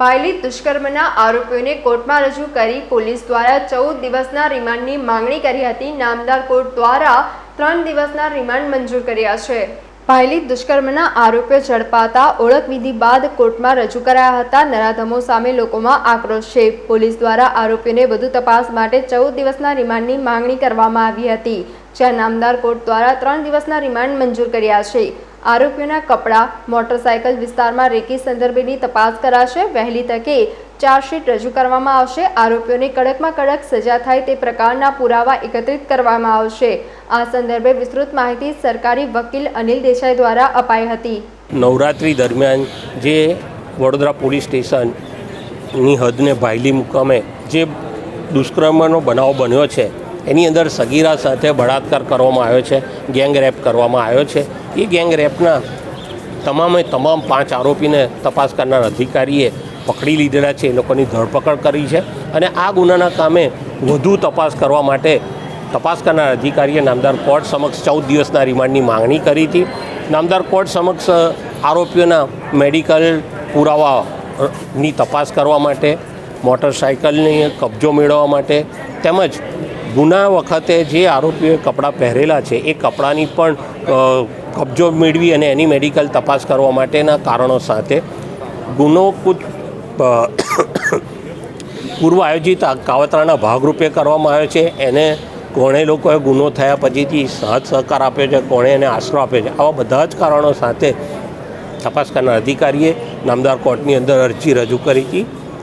પાયલિત દુષ્કર્મના આરોપીઓને કોર્ટમાં રજૂ કરી પોલીસ દ્વારા ચૌદ દિવસના રિમાન્ડની માંગણી કરી હતી. નામદાર કોર્ટ દ્વારા ત્રણ દિવસના રિમાન્ડ મંજૂર કર્યા છે. પાયલિત દુષ્કર્મના આરોપીઓ ઝડપાતા ઓળખવિધિ બાદ કોર્ટમાં રજૂ કરાયા હતા. નરાધમો સામે લોકોમાં આક્રોશ છે. પોલીસ દ્વારા આરોપીઓને વધુ તપાસ માટે ચૌદ દિવસના રિમાન્ડની માંગણી કરવામાં આવી હતી. જ્યાં નામદાર કોર્ટ દ્વારા ત્રણ દિવસના રિમાન્ડ મંજૂર કર્યા છે. આરોપીઓના કપડાં, મોટરસાયકલ વિસ્તારમાં રેકી સંદર્ભેની તપાસ કરાશે. વહેલી તકે ચાર્જશીટ રજૂ કરવામાં આવશે. આરોપીઓને કડકમાં કડક સજા થાય તે પ્રકારના પુરાવા એકત્રિત કરવામાં આવશે. આ સંદર્ભે વિસ્તૃત માહિતી સરકારી વકીલ અનિલ દેસાઈ દ્વારા અપાઈ હતી. નવરાત્રી દરમિયાન જે વડોદરા પોલીસ સ્ટેશનની હદને ભાયલી મુકામે જે દુષ્કર્મનો બનાવ બન્યો છે એની અંદર સગીરા સાથે બળાત્કાર કરવામાં આવ્યો છે, ગેંગ રેપ કરવામાં આવ્યો છે. એ ગેંગ રેપના તમામે તમામ પાંચ આરોપીને તપાસ કરનાર અધિકારીએ પકડી લીધેલા છે, એ લોકોની ધરપકડ કરી છે અને આ ગુનાના કામે વધુ તપાસ કરવા માટે તપાસ કરનાર અધિકારીએ નામદાર કોર્ટ સમક્ષ ચૌદ દિવસના રિમાન્ડની માંગણી કરી હતી. નામદાર કોર્ટ સમક્ષ આરોપીઓના મેડિકલ પુરાવાની તપાસ કરવા માટે, મોટરસાયકલની કબજો મેળવવા માટે તેમજ ગુના વખતે જે આરોપીઓએ કપડાં પહેરેલા છે, એ કપડાની પણ કબજો મેળવી અને એની મેડિકલ તપાસ કરવા માટેના કારણો સાથે ગુનો કુદ પૂર્વ આયોજિત કાવતરાના ભાગરૂપે કરવામાં આવ્યો છે. એને કોણે લોકોએ ગુનો થયા પછીથી સહજ સહકાર આપ્યો છે, કોણે એને આશરો આપ્યો છે. આવા બધા જ કારણો સાથે તપાસ કરનાર અધિકારીએ નામદાર કોર્ટની અંદર અરજી રજૂ કરી હતી.